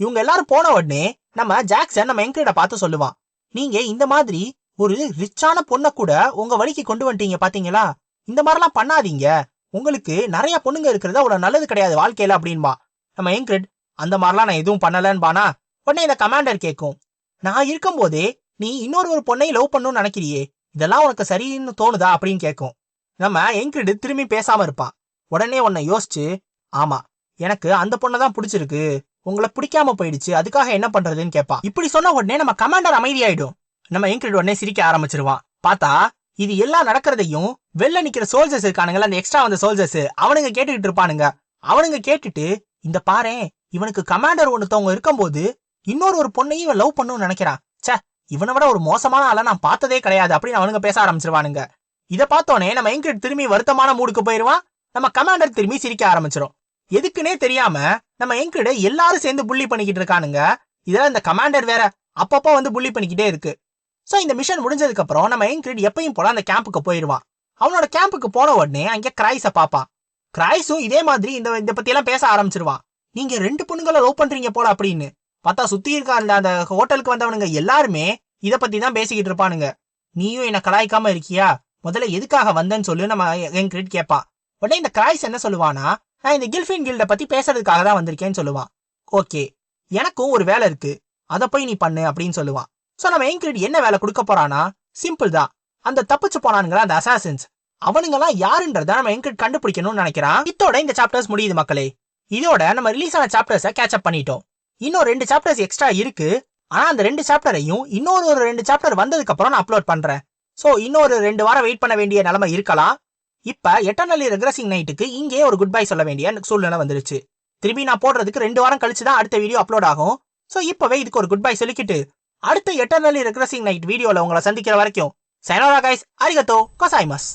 இவங்க எல்லாரும் போன உடனே நம்ம ஜாக்சன் நம்ம என்கிட்ட பார்த்து சொல்லுவான் நீங்க இந்த மாதிரி ஒரு ரிச்சான பொண்ணை கூட உங்க வழிக்கு கொண்டு வந்துட்டீங்க பாத்தீங்களா? இந்த மாதிரிலாம் பண்ணாதீங்க. உங்களுக்கு நிறைய பொண்ணுங்க இருக்கிறது அவ்வளவு நல்லது கிடையாது வாழ்க்கையில அப்படின்பா. நம்ம என்கிரிட் அந்த மாதிரிலாம் நான் எதுவும் பண்ணலன்பானா? உடனே இந்த கமாண்டர் கேட்கும். நான் இருக்கும்போதே நீ இன்னொரு ஒரு பொண்ணை லவ் பண்ணணும்னு நினைக்கிறியே? இதெல்லாம் உனக்கு சரின்னு தோணுதா? அப்படின்னு கேட்கும். நம்ம என்கிரிட் திரும்பி பேசாம இருப்பான் உடனே உன்னை யோசிச்சு ஆமா எனக்கு அந்த பொண்ணை தான் பிடிச்சிருக்கு. உங்களை பிடிக்காம போயிடுச்சு. அதுக்காக என்ன பண்றதுன்னு கேட்பான் இப்படி சொன்ன உடனே நம்ம கமாண்டர் அமைதியாயிடும். நம்ம என்கிரிட் உடனே சிரிக்க ஆரம்பிச்சிருவான். பார்த்தா இது எல்லாம் நடக்கிறதையும் வெளில நிக்கிற சோல்ஜர்ஸ் இருக்கானுங்களா அந்த எக்ஸ்ட்ரா வந்த சோல்ஜர்ஸ் அவனுங்க கேட்டுக்கிட்டு இருப்பானுங்க. அவனுங்க கேட்டுட்டு இந்த பாரேன் இவனுக்கு கமாண்டர் ஒன்னுத்தவங்க இருக்கும்போது இன்னொரு ஒரு பொண்ணையும் இவன் லவ் பண்ணுன்னு நினைக்கிறான். ச்சே இவனை விட ஒரு மோசமான ஆளை நான் பார்த்ததே கிடையாது அப்படின்னு அவனுங்க பேச ஆரம்பிச்சிருவானுங்க. இத பார்த்தோன்னே நம்ம என்கிரிட் திரும்பி வருத்தமான மூடுக்கு போயிருவான். நம்ம கமாண்டர் திரும்பி சிரிக்க ஆரம்பிச்சிரும். எதுக்குன்னே தெரியாம நம்ம என்கிரிட எல்லாரும் சேர்ந்து புள்ளி பண்ணிக்கிட்டு இருக்கானுங்க. இதெல்லாம் இந்த கமாண்டர் வேற அப்பப்போ வந்து புள்ளி பண்ணிக்கிட்டே இருக்கு. சோ இந்த மிஷன் முடிஞ்சதுக்கு அப்புறம் நம்ம என்கிரிட் எப்பயும் போல அந்த கேம்புக்கு போயிடுவான். அவனோட கேம்புக்கு போன உடனே அங்கே கிரைஸ பார்ப்பான். கிரைஸும் இதே மாதிரி இந்த இத பத்தி எல்லாம் பேச ஆரம்பிச்சிருவான். நீங்க ரெண்டு பொண்ணுங்களை லவ் பண்றீங்க போல அப்படின்னு. பார்த்தா சுத்தி இருக்க அந்த அந்த ஹோட்டலுக்கு வந்தவனுங்க எல்லாருமே இத பத்தி தான் பேசிக்கிட்டு இருப்பானுங்க. நீயும் என்ன கலாய்க்காம இருக்கியா? முதல்ல எதுக்காக வந்தேன்னு சொல்லு நம்ம என்கிரிட் கேட்பான் உடனே இந்த கிரைஸ் என்ன சொல்லுவானா நான் இந்த கில்ஃபின் கில்ட பத்தி பேசுறதுக்காக தான் வந்திருக்கேன்னு சொல்லுவான். ஓகே எனக்கும் ஒரு வேலை இருக்கு. அதை போய் நீ பண்ணு அப்படின்னு சொல்லுவான். சோ நம்ம என்கிரிட் என்ன வேலை கொடுக்க போறானா சிம்பிள் தான். அந்த தப்பிச்சு போனானுங்களா அந்த அசாசின்ஸ் அவனுங்கெல்லாம் யாருன்றத நம்ம என்கிரிட் கண்டுபிடிக்கணும்னு நினைக்கிறான் இதோட இந்த சாப்டர்ஸ் முடியுது மக்களே. இதோட நம்ம ரிலீஸ் ஆன சாப்டர்ஸை கேட்ச் பண்ணிட்டோம். இன்னும் ரெண்டு சாப்டர்ஸ் எக்ஸ்ட்ரா இருக்கு. ஆனா அந்த ரெண்டு சாப்டரையும் இன்னொரு ஒரு ரெண்டு சாப்டர் வந்ததுக்கு அப்புறம் நான் அப்லோட் பண்றேன். சோ இன்னொரு ரெண்டு வாரம் வெயிட் பண்ண வேண்டிய நிலைமை இருக்கலாம். இப்ப எட்டர்னலி ரெக்ரஸிங் நைட்டுக்கு இங்கே ஒரு குட் பை சொல்ல வேண்டிய சூழ்நிலை வந்துருச்சு. திரும்பி நான் போடுறதுக்கு ரெண்டு வாரம் கழிச்சு தான் அடுத்த வீடியோ அப்லோட் ஆகும். சோ இப்பவே இதுக்கு ஒரு குட் பை சொல்லிக்கிட்டு அடுத்த எட்டர்னலி ரெக்ரஸிங் நைட் வீடியோல உங்களை சந்திக்கிற வரைக்கும் சைனோரா கைஸ் அரிகத்தோ கொசாய்மஸ்